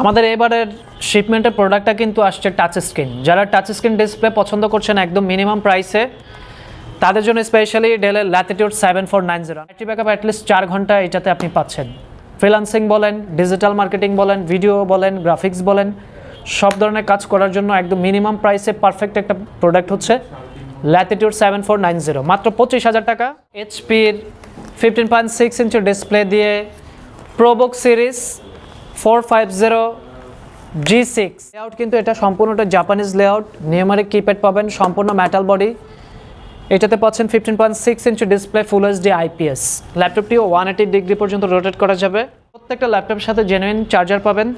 আমাদের এবারের শিপমেন্টের প্রোডাক্টটা কিন্তু আসছে টাচ স্ক্রিন যারা টাচ স্ক্রিন ডিসপ্লে পছন্দ করছেন একদম মিনিমাম প্রাইসে তাদের জন্য স্পেশালি ডেলের Latitude seven four nine zero battery backup at least চার ঘণ্টা এটাতে আপনি পাচ্ছেন। ফ্রিলান্সিং বলেন ডিজিটাল মার্কেটিং বলেন ভিডিও বলেন গ্রাফিক্স বলেন, সব ধরনের কাজ করার জন্য একদম মিনিমাম প্রাইসে পারফেক্ট একটা প্রোডাক্ট হচ্ছে Latitude seven four nine zero মাত্র পঁচিশ হাজার টাকা। এইচপির fifteen point six inch display দিয়ে ProBook series four five zero G six layout কিন্তু এটা সম্পূর্ণটা জাপানিজ লেআউট নিয়মারিক কিপ্যাড পাবেন, সম্পূর্ণ মেটাল বডি এটাতে পাচ্ছেন fifteen point six inch display full HD IPS ল্যাপটপটিও one eighty degree পর্যন্ত রোটেট করা যাবে। প্রত্যেকটা ল্যাপটপের সাথে জেনুইন চার্জার পাবেন।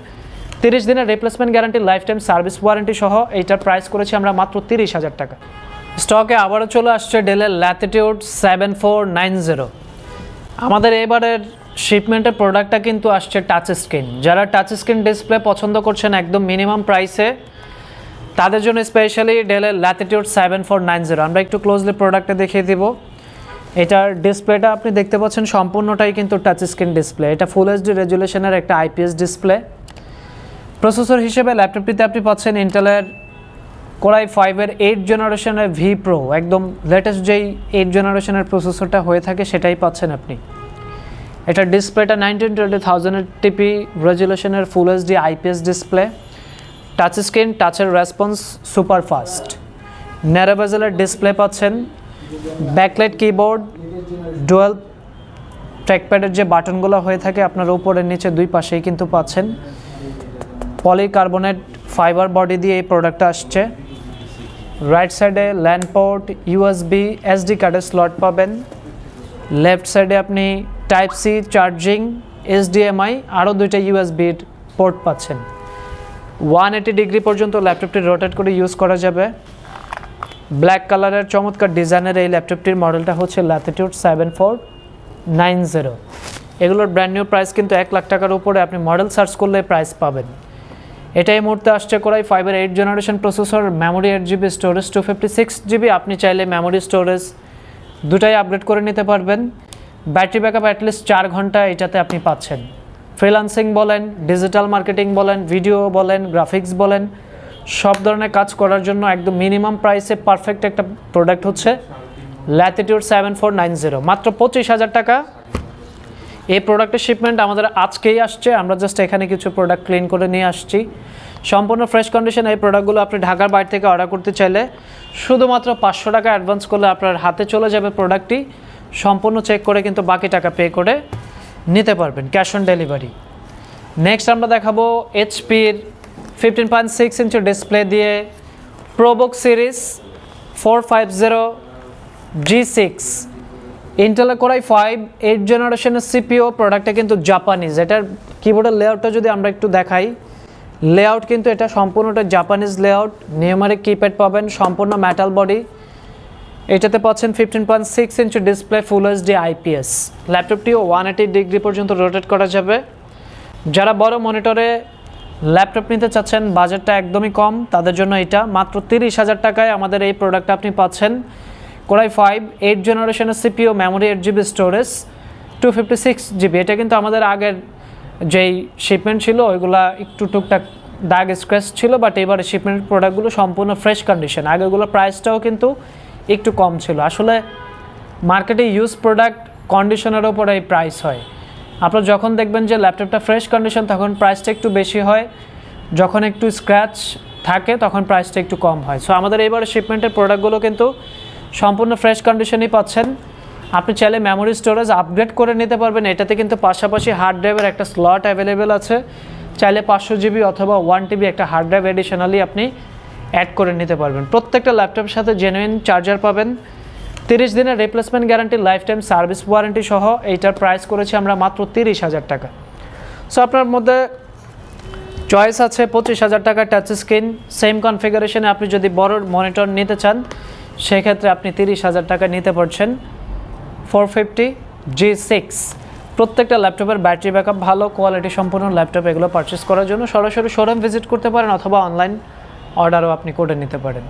তিরিশ দিনের replacement guarantee lifetime service warranty সহ এইটার প্রাইস করেছি আমরা মাত্র তিরিশ হাজার টাকা। স্টকে আবারও চলে আসছে ডেলের Latitude seven four nine zero আমাদের এবারের শিপমেন্টের প্রোডাক্টটা কিন্তু আসছে টাচ স্ক্রিন যারা টাচ স্ক্রিন ডিসপ্লে পছন্দ করছেন একদম মিনিমাম প্রাইসে তাদের জন্য স্পেশালি ডেলের Latitude seven four nine zero আমরা একটু ক্লোজলি প্রোডাক্টটা দেখিয়ে দিব। এটার ডিসপ্লেটা আপনি দেখতে পাচ্ছেন, সম্পূর্ণটাই কিন্তু টাচ স্ক্রিন ডিসপ্লে এটা ফুল এইচডি রেজুলেশনের একটা আইপিএস ডিসপ্লে প্রসেসর হিসেবে ল্যাপটপটিতে আপনি পাচ্ছেন ইন্টেলের কোরাই ফাইভের এইট জেনারেশনের ভি প্রো একদম লেটেস্ট যেই এইট জেনারেশনের প্রসেসরটা হয়ে থাকে, সেটাই পাচ্ছেন আপনি। এটার ডিসপ্লেটা নাইনটিন টোয়েন্টি থাউজেন্ডের টিপি রেজুলেশনের full HD IPS display touch screen টাচের response super fast ন্যারোবেজেলের ডিসপ্লে পাচ্ছেন ব্যাকলাইট কিবোর্ড ডুয়েল ট্র্যাকপ্যাডের যে বাটনগুলো হয়ে থাকে আপনার উপরের নিচে দুই পাশেই কিন্তু পাচ্ছেন। পলিকার্বনেট ফাইবার বডি দিয়ে এই প্রোডাক্টটা আসছে। রাইট সাইডে ল্যান্ড পোর্ট ইউএসবি এসডি কার্ডের স্লট পাবেন। লেফট সাইডে আপনি টাইপ সি চার্জিং এইচডিএমআই আরও দুইটা ইউএসবির পোর্ট পাচ্ছেন। ওয়ান এইটি ডিগ্রি পর্যন্ত ল্যাপটপটি রোটেট করে ইউজ করা যাবে। ব্ল্যাক কালারের চমৎকার ডিজাইনের এই ল্যাপটপটির মডেলটা হচ্ছে Latitude seven four nine zero. এগুলোর ব্র্যান্ড নিউ প্রাইস কিন্তু এক লাখ টাকার উপরে আপনি মডেল সার্চ করলে প্রাইস পাবেন। এটা এই মুহূর্তে আসছে করাই ফাইভের eight generation processor memory eight GB storage two fifty six GB আপনি চাইলে মেমোরি স্টোরেজ দুটাই আপগ্রেড করে নিতে পারবেন। ব্যাটারি ব্যাকআপ অ্যাটলিস্ট চার ঘণ্টা এটাতে আপনি পাচ্ছেন। ফ্রিলান্সিং বলেন ডিজিটাল মার্কেটিং বলেন ভিডিও বলেন গ্রাফিক্স বলেন, সব ধরনের কাজ করার জন্য একদম মিনিমাম প্রাইসে পারফেক্ট একটা প্রোডাক্ট হচ্ছে Latitude seven four nine zero মাত্র পঁচিশ হাজার টাকা। এই প্রোডাক্টের শিপমেন্ট আমাদের আজকেই আসছে। আমরা জাস্ট এখানে কিছু প্রোডাক্ট ক্লিন করে নিয়ে আসছি। সম্পূর্ণ ফ্রেশ কন্ডিশন এই প্রোডাক্টগুলো আপনি ঢাকার বাইরে থেকে অর্ডার করতে চাইলে শুধুমাত্র পাঁচশো টাকা অ্যাডভান্স করলে আপনার হাতে চলে যাবে প্রোডাক্টটি সম্পূর্ণ চেক করে কিন্তু বাকি টাকা পে করে নিতে পারবেন ক্যাশ অন ডেলিভারি নেক্সট আমরা দেখাবো এইচপির fifteen point six inch display দিয়ে ProBook series four five zero G six Intel Core i five eight জেনারেশনের সিপিও প্রোডাক্টটা কিন্তু জাপানিজ এটার কিবোর্ডের লেআউটটা যদি আমরা একটু দেখাই লেআউট কিন্তু এটা সম্পূর্ণটা জাপানিজ লেআউট নিয়মারিক কিপ্যাড পাবেন, সম্পূর্ণ মেটাল বডি এটাতে পাচ্ছেন fifteen point six inch display full HD IPS ল্যাপটপটিও one eighty degree পর্যন্ত রোটেট করা যাবে। যারা বড় মনিটরে ল্যাপটপ নিতে চাচ্ছেন বাজেটটা একদমই কম, তাদের জন্য এটা। মাত্র তিরিশ হাজার টাকায় আমাদের এই প্রোডাক্টটা আপনি পাচ্ছেন। কোরাই ফাইভ এইট জেনারেশনের CPU memory eight GB storage two fifty six GB এটা কিন্তু আমাদের আগের যেই শিপমেন্ট ছিল, ওইগুলা একটু টুকটাক দাগ স্ক্র্যাচ ছিল বাট এবারে শিপমেন্ট প্রোডাক্টগুলো সম্পূর্ণ ফ্রেশ কন্ডিশন আগেগুলো প্রাইসটাও কিন্তু একটু কম ছিল। আসলে মার্কেটে ইউজ প্রোডাক্ট কন্ডিশনের ওপরে এই প্রাইস হয়। আপনারা যখন দেখবেন যে ল্যাপটপটা ফ্রেশ কন্ডিশন তখন প্রাইসটা একটু বেশি হয়। যখন একটু স্ক্র্যাচ থাকে, তখন প্রাইসটা একটু কম হয়। সো আমাদের এবারে শিপমেন্টের প্রোডাক্টগুলো কিন্তু সম্পূর্ণ ফ্রেশ কন্ডিশনই পাচ্ছেন। আপনি চাইলে মেমোরি স্টোরেজ আপগ্রেড করে নিতে পারবেন। এটাতে কিন্তু পাশাপাশি হার্ড ড্রাইভের একটা স্লট অ্যাভেলেবেল আছে। চাইলে পাঁচশো জিবি অথবা ওয়ান টিবি একটা হার্ড ড্রাইভ এডিশনালি আপনি অ্যাড করে নিতে পারবেন। প্রত্যেকটা ল্যাপটপের সাথে জেনুইন চার্জার পাবেন। তিরিশ দিনের replacement guarantee lifetime service warranty সহ এইটার প্রাইস করেছি আমরা মাত্র তিরিশ হাজার টাকা। সো আপনার মধ্যে চয়েস আছে পঁচিশ হাজার টাকা টাচ স্ক্রিন সেম কনফিগারেশনে আপনি যদি বড় মনিটর নিতে চান, সেক্ষেত্রে আপনি তিরিশ হাজার টাকা নিতে পারছেন। ফোর ফিফটি জি সিক্স প্রত্যেকটা ল্যাপটপের ব্যাটারি ব্যাকআপ ভালো কোয়ালিটি সম্পূর্ণ ল্যাপটপ এগুলো পারচেস করার জন্য সরাসরি শোরুম ভিজিট করতে পারেন অথবা অনলাইন অর্ডারও আপনি করে নিতে পারেন।